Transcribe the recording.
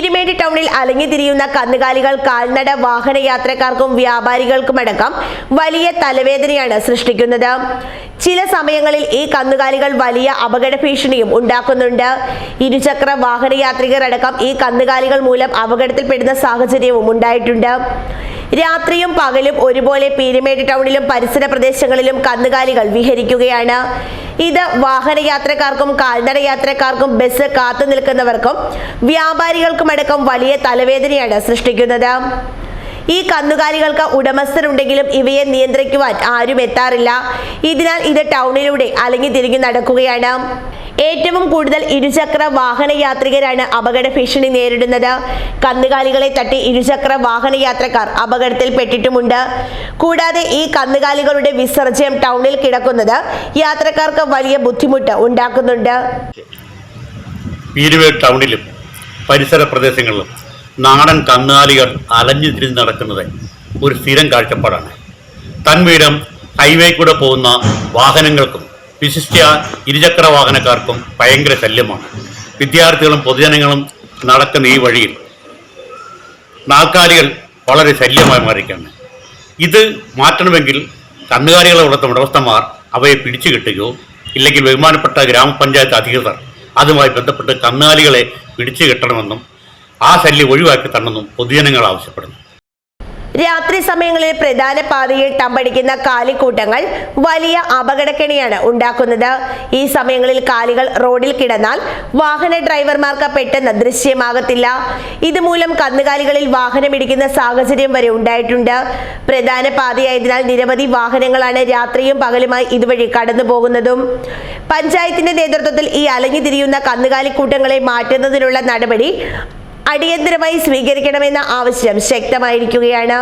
പീരുമേട് ടൗണിൽ അലഞ്ഞുതിരിയുന്ന കന്നുകാലികൾ കാൽനട വാഹന യാത്രക്കാർക്കും വ്യാപാരികൾക്കുമടക്കം വലിയ തലവേദനയാണ് സൃഷ്ടിക്കുന്നത്. ചില സമയങ്ങളിൽ ഈ കന്നുകാലികൾ വലിയ അപകട ഭീഷണിയും ഉണ്ടാക്കുന്നുണ്ട്. ഇരുചക്ര വാഹന യാത്രികർ അടക്കം ഈ കന്നുകാലികൾ മൂലം അപകടത്തിൽപ്പെടുന്ന സാഹചര്യവും ഉണ്ടായിട്ടുണ്ട്. രാത്രിയും പകലും ഒരുപോലെ പീരുമേട് ടൗണിലും പരിസര പ്രദേശങ്ങളിലും കന്നുകാലികൾ വിഹരിക്കുകയാണ്. ഇത് വാഹന യാത്രക്കാർക്കും കാൽനട യാത്രക്കാർക്കും ബസ് കാത്തു നിൽക്കുന്നവർക്കും വ്യാപാരികൾക്കുമടക്കം വലിയ തലവേദനയാണ് സൃഷ്ടിക്കുന്നത്. ഈ കന്നുകാലികൾക്ക് ഉടമസ്ഥരുണ്ടെങ്കിലും ഇവയെ നിയന്ത്രിക്കുവാൻ ആരും എത്താറില്ല. ഇതിനാൽ ഇത് ടൗണിലൂടെ അലങ്ങി തിരിഞ്ഞു നടക്കുകയാണ്. ഏറ്റവും കൂടുതൽ ഇരുചക്ര വാഹന യാത്രികരാണ് അപകട ഭീഷണി നേരിടുന്നത്. കന്നുകാലികളെ തട്ടി ഇരുചക്ര വാഹന യാത്രക്കാർ അപകടത്തിൽപ്പെട്ടിട്ടുമുണ്ട്. കൂടാതെ ഈ കന്നുകാലികളുടെ വിസർജ്യം ടൗണിൽ കിടക്കുന്നത് യാത്രക്കാർക്ക് വലിയ ബുദ്ധിമുട്ട് ഉണ്ടാക്കുന്നുണ്ട്. ടൗണിലും പരിസര പ്രദേശങ്ങളിലും നാടൻ കന്നുകാലികൾ അലഞ്ഞു തിരിഞ്ഞ് നടക്കുന്നത് ഒരു സ്ഥിരം കാഴ്ചപ്പാടാണ്. തൻവീടം ഹൈവേ കൂടെ പോകുന്ന വാഹനങ്ങൾക്കും വിശിഷ്ട ഇരുചക്ര വാഹനക്കാർക്കും ഭയങ്കര ശല്യമാണ്. വിദ്യാർത്ഥികളും പൊതുജനങ്ങളും നടക്കുന്ന ഈ വഴിയിൽ നാൽക്കാലികൾ വളരെ ശല്യമായി മാറിയിരിക്കുകയാണ്. ഇത് മാറ്റണമെങ്കിൽ കന്നുകാലികളെ വളർത്തുന്ന ഉടമസ്ഥന്മാർ അവയെ പിടിച്ചു കിട്ടുകയോ ഇല്ലെങ്കിൽ ബഹുമാനപ്പെട്ട ഗ്രാമപഞ്ചായത്ത് അധികൃതർ അതുമായി ബന്ധപ്പെട്ട് കന്നുകാലികളെ പിടിച്ചു കെട്ടണമെന്നും ആ ശല്യം ഒഴിവാക്കി തരണമെന്നും പൊതുജനങ്ങൾ ആവശ്യപ്പെടുന്നു. രാത്രി സമയങ്ങളിൽ പ്രധാന പാതയിൽ തമ്പടിക്കുന്ന കാലിക്കൂട്ടങ്ങൾ വലിയ അപകടക്കെണിയാണ് ഉണ്ടാക്കുന്നത്. ഈ സമയങ്ങളിൽ കാലികൾ റോഡിൽ കിടന്നാൽ വാഹന ഡ്രൈവർമാർക്ക് പെട്ടെന്ന് ദൃശ്യമാകത്തില്ല. ഇതുമൂലം കന്നുകാലികളിൽ വാഹനമിടിക്കുന്ന സാഹചര്യം വരെ ഉണ്ടായിട്ടുണ്ട്. പ്രധാന പാതയായതിനാൽ നിരവധി വാഹനങ്ങളാണ് രാത്രിയും പകലുമായി ഇതുവഴി കടന്നു പോകുന്നതും പഞ്ചായത്തിന്റെ നേതൃത്വത്തിൽ ഈ അലഞ്ഞു തിരിയുന്ന കന്നുകാലിക്കൂട്ടങ്ങളെ മാറ്റുന്നതിനുള്ള നടപടി അടിയന്തരമായി സ്വീകരിക്കണമെന്ന ആവശ്യം ശക്തമായിരിക്കുകയാണ്.